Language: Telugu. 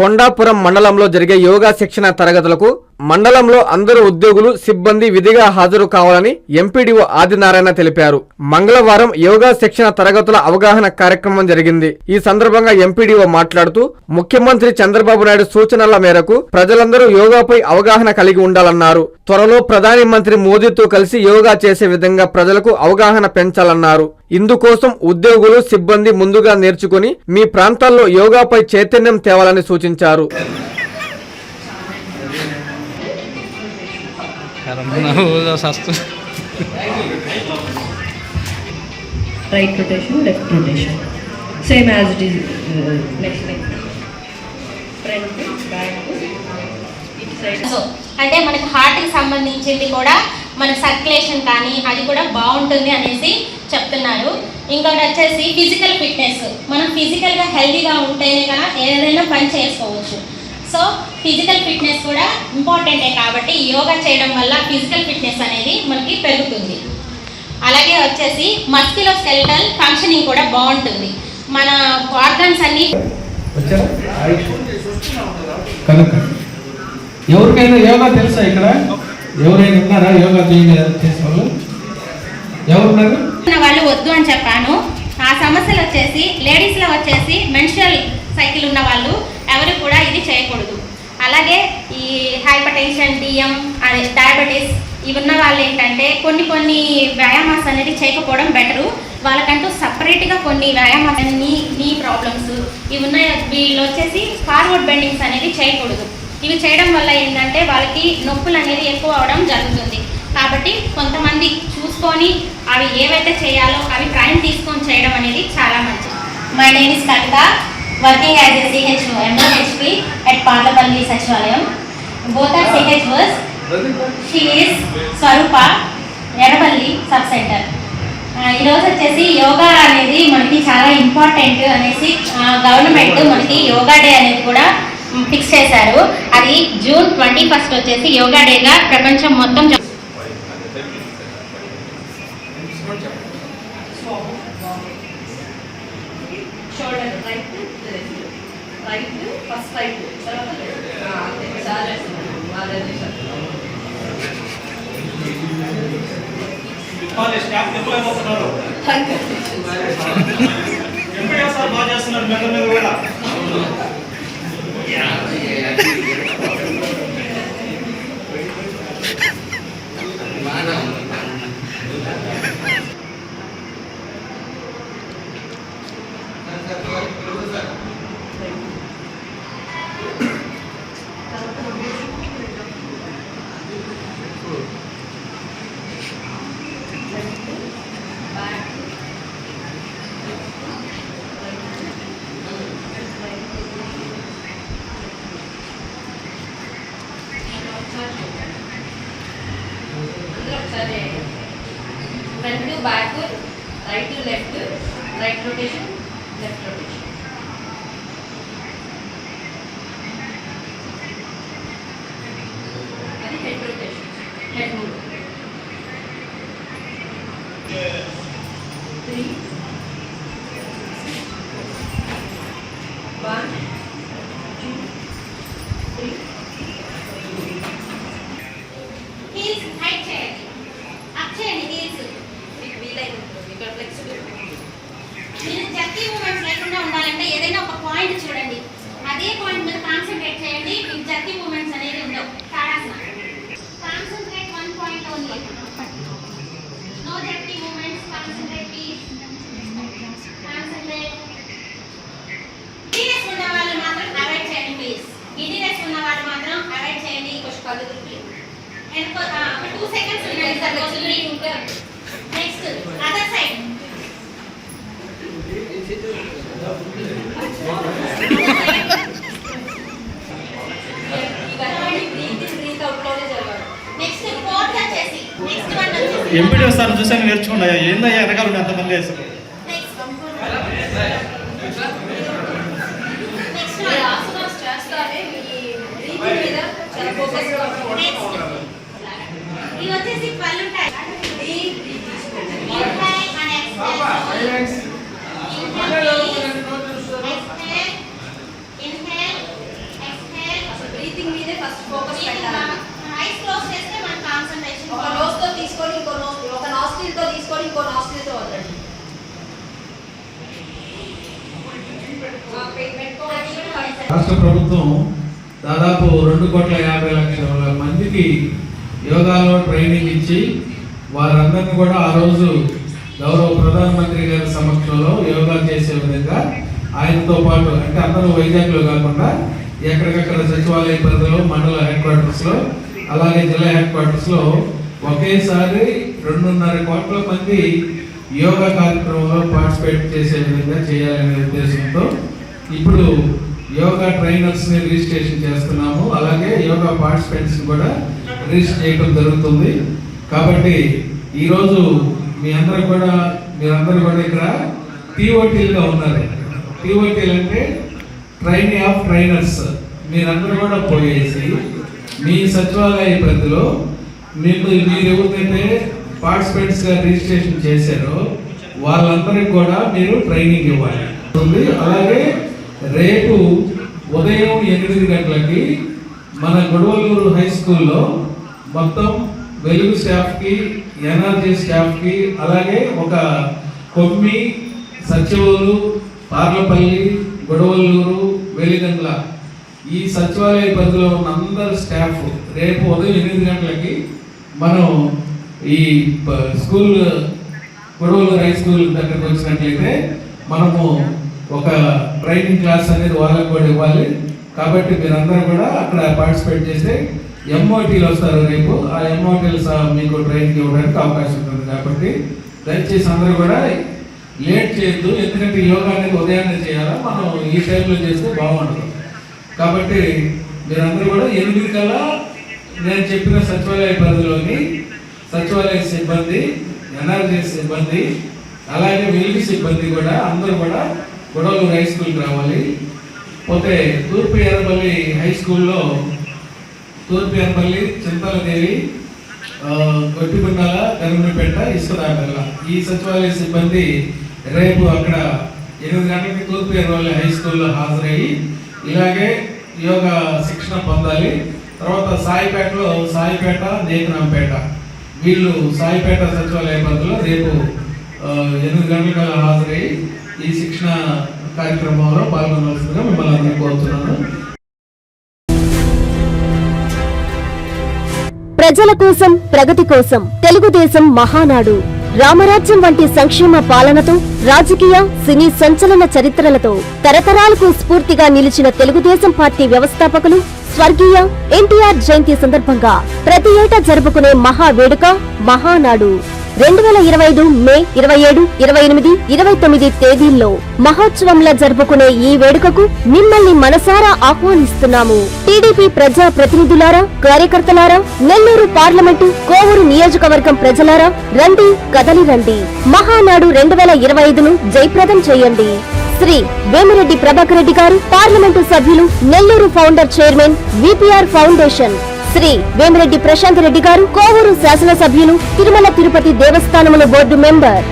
కొండాపురం మండలంలో జరిగే యోగా శిక్షణ తరగతులకు మండలంలో అందరూ ఉద్యోగులు సిబ్బంది విధిగా హాజరు కావాలని ఎంపీడీఓ ఆదినారాయణ తెలిపారు. మంగళవారం యోగా శిక్షణ తరగతుల అవగాహన కార్యక్రమం జరిగింది. ఈ సందర్భంగా ఎంపీడీఓ మాట్లాడుతూ ముఖ్యమంత్రి చంద్రబాబు నాయుడు సూచనల మేరకు ప్రజలందరూ యోగాపై అవగాహన కలిగి ఉండాలన్నారు. త్వరలో ప్రధాని మంత్రి మోదీతో కలిసి యోగా చేసే విధంగా ప్రజలకు అవగాహన పెంచాలన్నారు. ఇందుకోసం ఉద్యోగులు సిబ్బంది ముందుగా నేర్చుకుని మీ ప్రాంతాల్లో యోగాపై చైతన్యం తేవాలని సూచించారు. కరోనా సస్తు right rotation, left rotation. Same as it is uh, next next. Front, back, each side. So అంటే మనకి హార్ట్కి సంబంధించింది కూడా మన సర్క్యులేషన్ కానీ అది కూడా బాగుంటుంది అనేసి చెప్తున్నారు ఇంకోటి వచ్చేసి ఫిజికల్ ఫిట్నెస్ మనం ఫిజికల్గా హెల్తీగా ఉంటేనే కదా ఏదైనా పని చేసుకోవచ్చు సో ఫిజికల్ ఫిట్నెస్ కూడా ఇంపార్టెంటే కాబట్టి యోగా చేయడం వల్ల ఫిజికల్ ఫిట్నెస్ అనేది మనకి పెరుగుతుంది. అలాగే వచ్చేసి మస్కిలో స్కెల్టల్ ఫంక్షనింగ్ కూడా బాగుంటుంది. మన ఆర్గన్స్ అన్ని కనుక ఎవరికైనా యోగా తెలుసా ఇక్కడ? ఎవరైనా ఉన్నారా? యోగా చేసే వాళ్ళు ఎవరున్నారు? ఉన్న వాళ్ళు వద్దు అని చెప్పాను. ఆ సమస్యలు వచ్చేసి లేడీస్లో వచ్చేసి మెన్స్ట్రల్ సైకిల్ ఉన్న వాళ్ళు ఎవరు కూడా ఇది చేయకూడదు. అలాగే ఈ హైపర్ టెన్షన్ డిఎం అదే డయాబెటీస్ ఇవి ఉన్న వాళ్ళు ఏంటంటే కొన్ని కొన్ని వ్యాయామాస్ అనేది చేయకపోవడం బెటరు వాళ్ళకంటూ సపరేట్గా కొన్ని వ్యాయామాస్ నీ నీ ప్రాబ్లమ్స్ ఇవి ఉన్నాయి వీళ్ళు వచ్చేసి ఫార్వర్డ్ బెండింగ్స్ అనేది చేయకూడదు. ఇవి చేయడం వల్ల ఏంటంటే వాళ్ళకి నొప్పులు అనేది ఎక్కువ అవడం జరుగుతుంది. కాబట్టి కొంతమంది చూసుకొని అవి ఏవైతే చేయాలో అవి టైం తీసుకొని చేయడం అనేది చాలా మంచిది. My name is Kavitha working as a CH MOHP at Parlapalli sachivalayam both are CH verse she Swarupa Edapalli sub center ఈరోజు వచ్చేసి యోగా అనేది మనకి చాలా ఇంపార్టెంట్ అనేసి గవర్నమెంట్ మనకి యోగా డే అనేది కూడా ఫిక్స్ చేశారు. అది జూన్ ట్వంటీ ఫస్ట్ వచ్చేసి యోగా డేగా ప్రపంచం మొత్తం జ- First right to తర్వాత. చాలా చేస్తున్నారు. వాళ్ళే చేశారు. స్టాఫ్ ఎప్పుడు అయిపోతున్నారు Thank you. ఎప్పుడు చేస్తారు బాగా చేస్తున్నారు మెల్ల మీద కూడా అందరూ ఒకసారి front to back right to left right rotation left rotation అది head rotation head move three one two three heels height చేయండి అప్ చేయండి హీల్స్ మీకు వీలైనంత ఇక్కడ ఫ్లెక్సిబుల్ మీరు జర్కీ మూమెంట్స్ లేకుండా ఉండాలంటే ఏదైనా ఒక పాయింట్ చూడండి. అదే పాయింట్ మీద కాన్సన్ట్రేట్ చేయండి. మీకు జర్కీ మూమెంట్స్ అనేది ఉండవు. Tadasana concentrate one point only no jerky movements concentrate please concentrate giddiness ఉన్న వాళ్ళు మాత్రం అవాయిడ్ చేయండి ప్లీజ్ గిడినెస్ ఉన్న వాళ్ళు మాత్రం అవాయిడ్ చేయండి కొంచెం కళ్ళు తిరిగి టూ సెకండ్స్ ఉండండి నెక్స్ట్ అదర్ సైడ్ ఎంపీడీ వస్తారు చూసాను నేర్చుకోండి ఏందయ్యా వెనకాల ఉండే అంతమంది వేస్తారు నెక్స్ట్ నెక్స్ట్ మీరు రాష్ట్ర ప్రభుత్వం దాదాపు రెండు కోట్ల యాభై లక్షల మందికి యోగాలో ట్రైనింగ్ ఇచ్చి వారందరినీ కూడా ఆ రోజు గౌరవ ప్రధానమంత్రి గారి సమక్షంలో యోగా చేసే విధంగా ఆయనతో పాటు అంటే అందరూ వైజాగ్లో కాకుండా ఎక్కడికక్కడ సచివాలయ పరిధిలో మండల హెడ్ క్వార్టర్స్లో అలాగే జిల్లా హెడ్ క్వార్టర్స్లో ఒకేసారి రెండున్నర కోట్ల మంది యోగా కార్యక్రమంలో పార్టిసిపేట్ చేసే విధంగా చేయాలనే ఉద్దేశంతో ఇప్పుడు యోగా ట్రైనర్స్ని రిజిస్ట్రేషన్ చేస్తున్నాము. అలాగే యోగా పార్టిసిపెంట్స్ని కూడా రిజిస్టర్ చేయడం జరుగుతుంది. కాబట్టి ఈరోజు మీ అందరూ కూడా మీరందరూ కూడా ఇక్కడ టీఓటీలుగా ఉన్నారు. టీఓటీలు అంటే ట్రైనీ ఆఫ్ ట్రైనర్స్. మీరందరూ కూడా పోయేసి మీ సచివాలయ పరిధిలో మీకు మీరు ఎవరికైతే పార్టిసిపెంట్స్గా రిజిస్ట్రేషన్ చేశారో వాళ్ళందరికీ కూడా మీరు ట్రైనింగ్ ఇవ్వాలి. ఉంది. అలాగే రేపు ఉదయం ఎనిమిది గంటలకి మన గొడవలూరు హై స్కూల్లో మొత్తం వెలుగు స్టాఫ్కి ఎన్ఆర్జీ స్టాఫ్కి అలాగే ఒక కొమ్మి సచివులు పార్లపల్లి గొడవలూరు వెలిగండ్ల ఈ సచివాలయ పరిధిలో ఉన్న అందరు స్టాఫ్ రేపు ఉదయం ఎనిమిది గంటలకి మనం ఈ ప- స్కూల్ గొడవలు హై స్కూల్ దగ్గరకు వచ్చినట్లయితే మనము ఒక ట్రైనింగ్ క్లాస్ అనేది వాళ్ళకి కూడా ఇవ్వాలి. కాబట్టి మీరందరూ కూడా అక్కడ పార్టిసిపేట్ చేస్తే ఎంఓటీలు వస్తారు రేపు. ఆ ఎంఓటీలు మీకు ట్రైన్కి ఇవ్వడానికి అవకాశం ఉంటుంది కాబట్టి దయచేసి అందరూ కూడా లేట్ చేయొద్దు. ఎందుకంటే యోగా అనేది ఉదయాన్నే చేయాలా? మనం ఈ టైంలో చేస్తే బాగుండదు కాబట్టి మీరందరూ కూడా ఎనిమిది కల్లా నేను చెప్పిన సచివాలయ పరిధిలోని సచివాలయ సిబ్బంది ఎన్ఆర్జీ సిబ్బంది అలాగే వెల్లి సిబ్బంది కూడా అందరూ కూడా గొడవలు హై స్కూల్కి రావాలి. పోతే తూర్పు ఎర్రపల్లి హై స్కూల్లో తూర్పు ఎర్రపల్లి చింతలదేవి ఆ, గొట్టిగుండాల గరుమపేట ఈ సచివాలయ సిబ్బంది రేపు అక్కడ ఎనిమిది గంటలకి తూర్పు ఎర్రపల్లి హై స్కూల్లో హాజరయ్యి ఇలాగే యోగా శిక్షణ పొందాలి. తర్వాత సాయిపేటలో సాయిపేట నేతనాంపేట వీళ్ళు సాయిపేట సచివాలయ పరిధిలో రేపు ఎనిమిది గంటలకు హాజరయ్యి ఈ శిక్షణ కార్యక్రమంలో పాల్గొనవలసిందిగా మిమ్మల్ని అందరినీ కోరుతున్నాను. ప్రజల కోసం ప్రగతి కోసం తెలుగుదేశం మహానాడు. రామరాజ్యం వంటి సంక్షేమ పాలనతో రాజకీయ సినీ సంచలన చరిత్రలతో తరతరాలకు స్ఫూర్తిగా నిలిచిన తెలుగుదేశం పార్టీ వ్యవస్థాపకులు స్వర్గీయ ఎన్టీఆర్ జయంతి సందర్భంగా ప్రతి ఏటా జరుపుకునే మహా వేడుక మహానాడు. రెండు వేల ఇరవై ఐదు మే ఇరవై ఏడు ఇరవై ఎనిమిది ఇరవై తొమ్మిది తేదీల్లో మహోత్సవంలా జరుపుకునే ఈ వేడుకకు మిమ్మల్ని మనసారా ఆహ్వానిస్తున్నాము. టీడీపీ ప్రజా ప్రతినిధులారా కార్యకర్తలారా నెల్లూరు పార్లమెంటు కోవూరు నియోజకవర్గం ప్రజలారా రండి కదలి రండి. మహానాడు రెండు వేల ఇరవై ఐదును జయప్రదం చేయండి. శ్రీ వేమిరెడ్డి ప్రభాకర్ రెడ్డి గారు పార్లమెంటు సభ్యులు Nellore founder chairman VPR foundation. Shri Vemireddy Prashanth Reddy garu Kovur శాసనసభ్యులు తిరుమల తిరుపతి దేవస్థానముల బోర్డు మెంబర్.